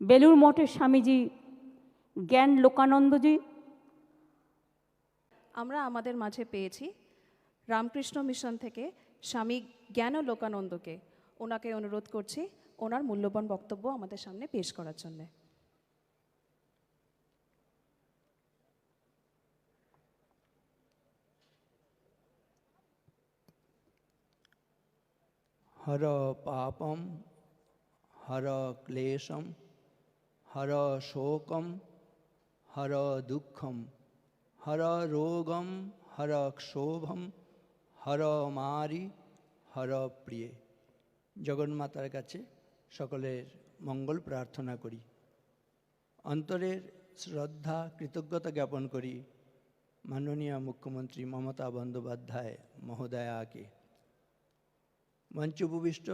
বেলুর মঠের স্বামীজি জ্ঞান লোকানন্দজি আমরা আমাদের মাঝে পেয়েছি রামকৃষ্ণ মিশন থেকে স্বামী জ্ঞান লোকানন্দকে ওনাকে অনুরোধ করছি ওনার মূল্যবান বক্তব্য আমাদের সামনে পেশ করার জন্য हर पापम हर क्लेशम হর শোকম, হর দুঃখম, হর রোগম, হর ক্ষোভম, হর মারি, হর প্রিয়ে। জগন্মাতার কাছে সকলের মঙ্গল প্রার্থনা করি। অন্তরের শ্রদ্ধা, কৃতজ্ঞতা জ্ঞাপন করি মাননীয় মুখ্যমন্ত্রী মমতা বন্দ্যোপাধ্যায় মহোদয়াকে। মঞ্চভূমিষ্ঠ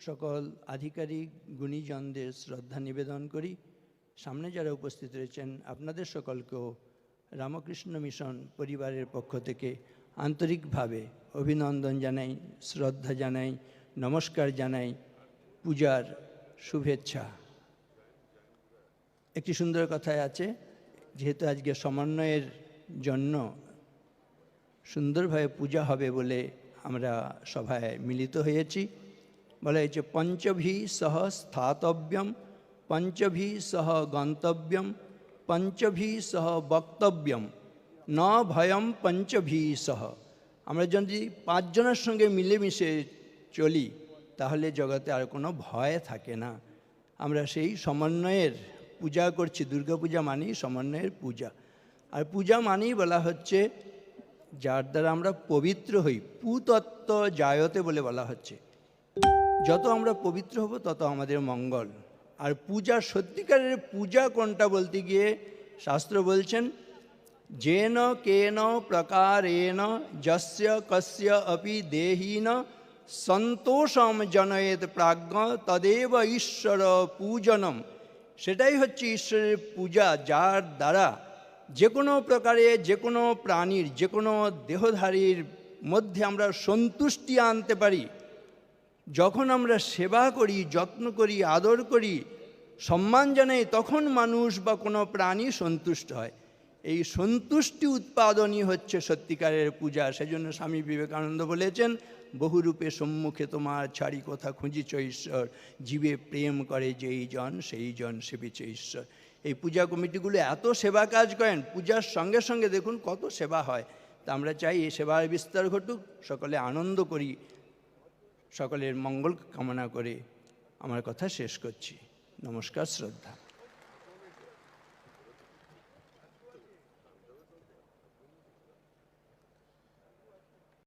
সকল আধিকারিক, গুণীজনদের শ্রদ্ধা নিবেদন করি। সামনে যারা উপস্থিত রয়েছেন, আপনাদের সকলকেও রামকৃষ্ণ মিশন পরিবারের পক্ষ থেকে আন্তরিকভাবে অভিনন্দন জানাই, শ্রদ্ধা জানাই, নমস্কার জানাই, পূজার শুভেচ্ছা। একটি সুন্দর কথায় আছে, যেহেতু আজকে সমন্বয়ের জন্য সুন্দরভাবে পূজা হবে বলে আমরা সভায় মিলিত হয়েছি, বলা হয়েছে, পঞ্চভি সহ স্থাতব্যম পঞ্চভি সহ গন্তব্যম পঞ্চভি সহ বক্তব্যম ন ভয়ম পঞ্চভি সহ আমরা যদি পাঁচজনের সঙ্গে মিলেমিশে চলি তাহলে জগতে আর কোনো ভয় থাকে না আমরা সেই সমন্বয়ের পূজা করছি দুর্গাপূজা মানেই সমন্বয়ের পূজা আর পূজা মানেই বলা হচ্ছে যার দ্বারা আমরা পবিত্র হই পুতত্ত্ব জায়তে বলে বলা হচ্ছে যত আমরা পবিত্র হব তত আমাদের মঙ্গল আর পূজা সত্যিকারের পূজা কোনটা বলতে গিয়ে শাস্ত্র বলছেন, যেন কেন প্রকারেণ যস্য কস্য অপি দেহীন সন্তোষম জনয়েত প্রাজ্ঞ তদেব ঈশ্বর পূজনম। সেটাই হচ্ছে ঈশ্বরের পূজা যার দ্বারা যে কোনো প্রকারে যে কোনো প্রাণীর যে কোনো দেহধারীর মধ্যে আমরা সন্তুষ্টি আনতে পারি। যখন আমরা সেবা করি, যত্ন করি, আদর করি, সম্মান জানাই, তখন মানুষ বা কোনো প্রাণী সন্তুষ্ট হয়। এই সন্তুষ্টি উৎপাদনই হচ্ছে সত্যিকারের পূজা। সেজন্য স্বামী বিবেকানন্দ বলেছেন, বহুরূপে সম্মুখে তোমার ছাড়ি কথা খুঁজিছ ঈশ্বর, জীবে প্রেম করে যেই জন, সেই জন সেবিছে ঈশ্বর। এই পূজা কমিটিগুলো এত সেবা কাজ করেন, পূজার সঙ্গে সঙ্গে দেখুন কত সেবা হয়। তা আমরা চাই এই সেবার বিস্তার ঘটুক, সকলে আনন্দ করি। সকলের মঙ্গল কামনা করে আমার কথা শেষ করছি। নমস্কার শ্রদ্ধা।